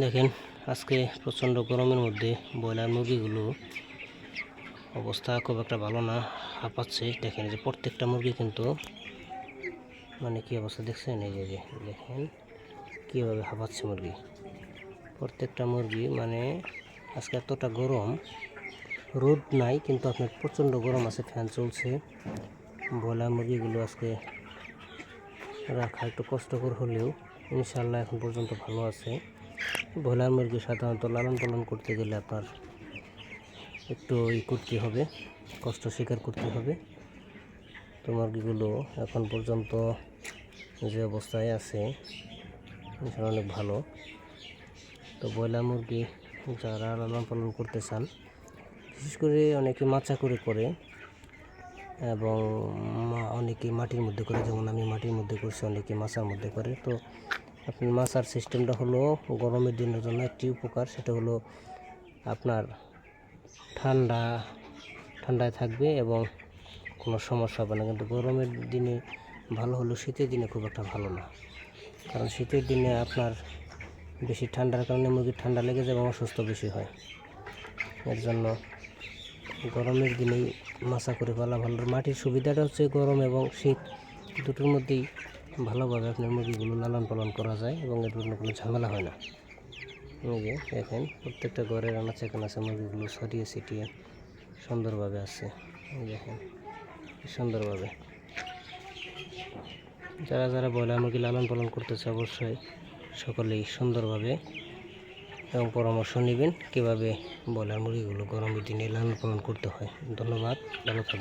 দেখেন, আজকে প্রচণ্ড গরমের মধ্যে ব্রয়লার মুরগিগুলো অবস্থা খুব একটা ভালো না হাঁপাচ্ছে দেখেন যে প্রত্যেকটা মুরগি কিন্তু মানে কি অবস্থা দেখছেন? এই যে দেখেন কীভাবে হাঁপাচ্ছে মুরগি। প্রত্যেকটা মুরগি মানে আজকে এতটা গরম, রোদ নাই, কিন্তু আপনার প্রচণ্ড গরম আছে, ফ্যান চলছে। ব্রয়লার মুরগিগুলো আজকে রাখা একটু কষ্টকর হলেও ইনশাল্লাহ এখন পর্যন্ত ভালো আছে। ব্রয়লার মুরগি সাধারণত লালন পালন করতে গেলে আপনার একটু ই করতে হবে, কষ্ট স্বীকার করতে হবে। তো মুরগিগুলো এখন পর্যন্ত যে অবস্থায় আছে ইনশাল্লাহ অনেক ভালো। তো ব্রয়লার মুরগি যারা লালন পালন করতে চান, বিশেষ করে অনেকে মাচা করে করে এবং অনেকে মাটির মধ্যে করে, যেমন আমি মাটির মধ্যে করছি, অনেকে মাছার মধ্যে করে। তো আপনার মাছার সিস্টেমটা হলো গরমের দিনের জন্য একটি উপকার, সেটা হলো আপনার ঠান্ডা, ঠান্ডায় থাকবে এবং কোনো সমস্যা হবে না। কিন্তু গরমের দিনে ভালো হলো শীতের দিনে খুব একটা ভালো না। কারণ শীতের দিনে আপনার বেশি ঠান্ডার কারণে মুরগির ঠান্ডা লেগে যায় এবং অসুস্থ বেশি হয়। এর জন্য গরমের দিনেই মাছা করে ফেলা ভালো। মাটির সুবিধাটা হচ্ছে গরম এবং শীত, দুটোর মধ্যেই ভালোভাবে আপনার মুরগিগুলো লালন পালন করা যায় এবং এর জন্য কোনো ঝামেলা হয় না। যে, দেখেন, প্রত্যেকটা ঘরে রান্না চেকেন আছে, মুরগিগুলো সরিয়ে ছিটিয়ে সুন্দরভাবে আছে। দেখেন সুন্দরভাবে। যারা যারা ব্রয়লার মুরগি লালন পালন করতেছে, অবশ্যই সকলেই সুন্দরভাবে এবং পরামর্শ নেবেন কীভাবে ব্রয়লার মুরগিগুলো গরমের দিনে লালন পালন করতে হয়। ধন্যবাদ, ভালো থাকবেন।